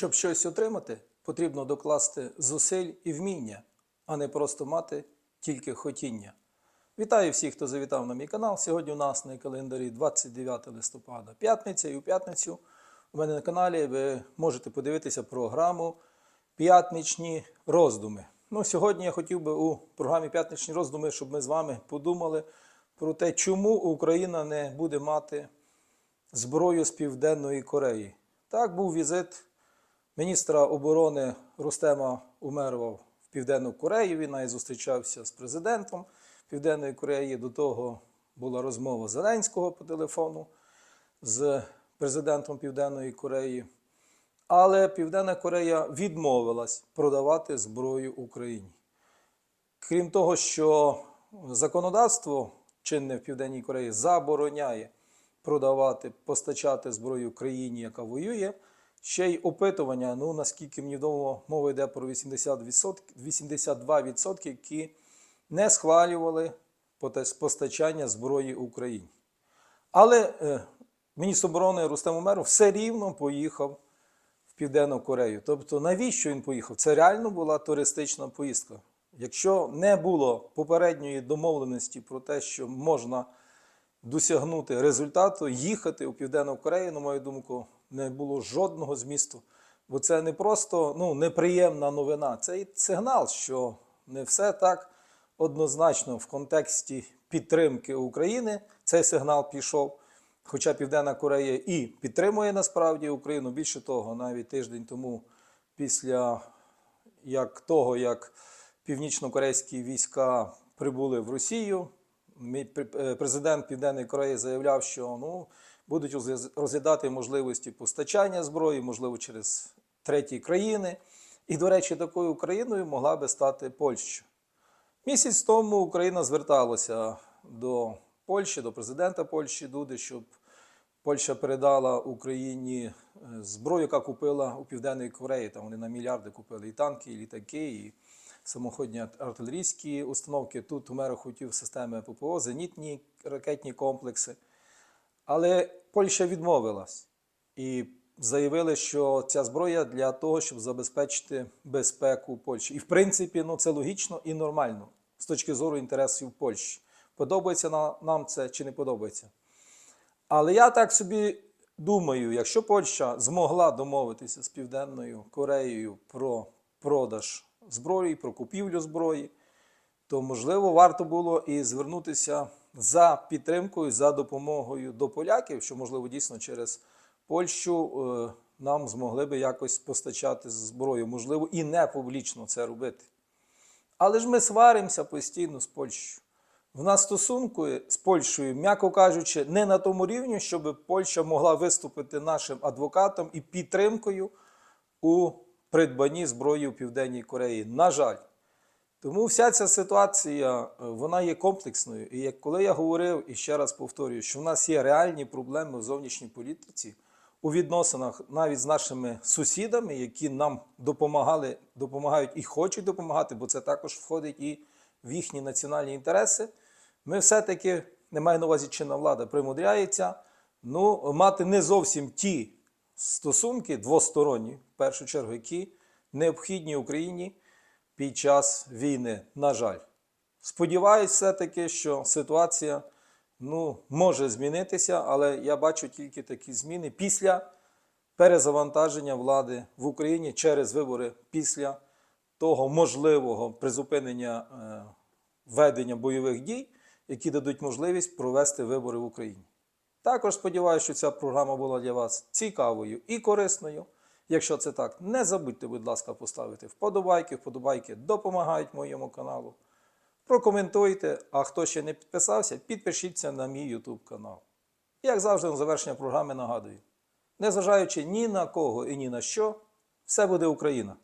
Щоб щось отримати, потрібно докласти зусиль і вміння, а не просто мати тільки хотіння. Вітаю всіх, хто завітав на мій канал. Сьогодні у нас на календарі 29 листопада, п'ятниця, і у п'ятницю у мене на каналі ви можете подивитися програму П'ятничні роздуми. Ну, сьогодні я хотів би у програмі П'ятничні роздуми, щоб ми з вами подумали про те, чому Україна не буде мати зброю з Південної Кореї. Так, був візит міністра оборони Рустема Умерова в Південну Корею. Він навіть зустрічався з президентом Південної Кореї. До того була розмова Зеленського по телефону з президентом Південної Кореї. Але Південна Корея відмовилась продавати зброю Україні. Крім того, що законодавство чинне в Південній Кореї забороняє продавати, постачати зброю країні, яка воює. Ще й опитування, ну наскільки мені відомо, мова йде про 80%, 82%, які не схвалювали постачання зброї Україні. Але е, міністр оборони Рустем Умеров все рівно поїхав в Південну Корею. Тобто, навіщо він поїхав? Це реально була туристична поїздка. Якщо не було попередньої домовленості про те, що можна досягнути результату, їхати у Південну Корею, на мою думку, не було жодного змісту. Бо це не просто ну, неприємна новина, це і сигнал, що не все так однозначно в контексті підтримки України. Цей сигнал пішов. Хоча Південна Корея і підтримує насправді Україну. Більше того, навіть тиждень тому, після як того, як північно-корейські війська прибули в Росію, мі- пр- е, президент Південної Кореї заявляв, що ну, будуть розглядати можливості постачання зброї, можливо, через треті країни. І, до речі, такою країною могла би стати Польща. Місяць тому Україна зверталася до Польщі, до президента Польщі Дуди, щоб Польща передала Україні е, зброю, яка купила у Південної Кореї. Там вони на мільярди купили і танки, і літаки, і самоходні артилерійські установки. Тут Умеров хотів системи ППО, зенітні ракетні комплекси. Але Польща відмовилась і заявили, що ця зброя для того, щоб забезпечити безпеку Польщі. І в принципі, ну це логічно і нормально з точки зору інтересів Польщі. Подобається нам це чи не подобається. Але я так собі думаю, якщо Польща змогла домовитися з Південною Кореєю про продаж зброї, про купівлю зброї, то можливо варто було і звернутися за підтримкою, за допомогою до поляків, що можливо дійсно через Польщу е, нам змогли би якось постачати зброю, можливо, і не публічно це робити. Але ж ми сваримося постійно з Польщею. В нас стосунки з Польщею, м'яко кажучи, не на тому рівні, щоб Польща могла виступити нашим адвокатом і підтримкою у придбанні зброї у Південній Кореї. На жаль. Тому вся ця ситуація е, вона є комплексною. І як коли я говорив і ще раз повторюю, що в нас є реальні проблеми в зовнішній політиці у відносинах навіть з нашими сусідами, які нам допомагали, допомагають і хочуть допомагати, бо це також входить і в їхні національні інтереси. Ми все-таки не маю на увазі чинна влада примудряється ну, мати не зовсім ті стосунки двосторонні, в першу чергу, які необхідні Україні під час війни, на жаль. Сподіваюсь, все-таки, що ситуація ну, може змінитися, але я бачу тільки такі зміни після перезавантаження влади в Україні через вибори після того можливого призупинення е, ведення бойових дій, які дадуть можливість провести вибори в Україні. Також сподіваюся, що ця програма була для вас цікавою і корисною. Якщо це так, не забудьте, будь ласка, поставити вподобайки. Вподобайки допомагають моєму каналу. Прокоментуйте, а хто ще не підписався, підпишіться на мій YouTube канал. Як завжди, на завершення програми нагадую: незважаючи ні на кого і ні на що, все буде Україна.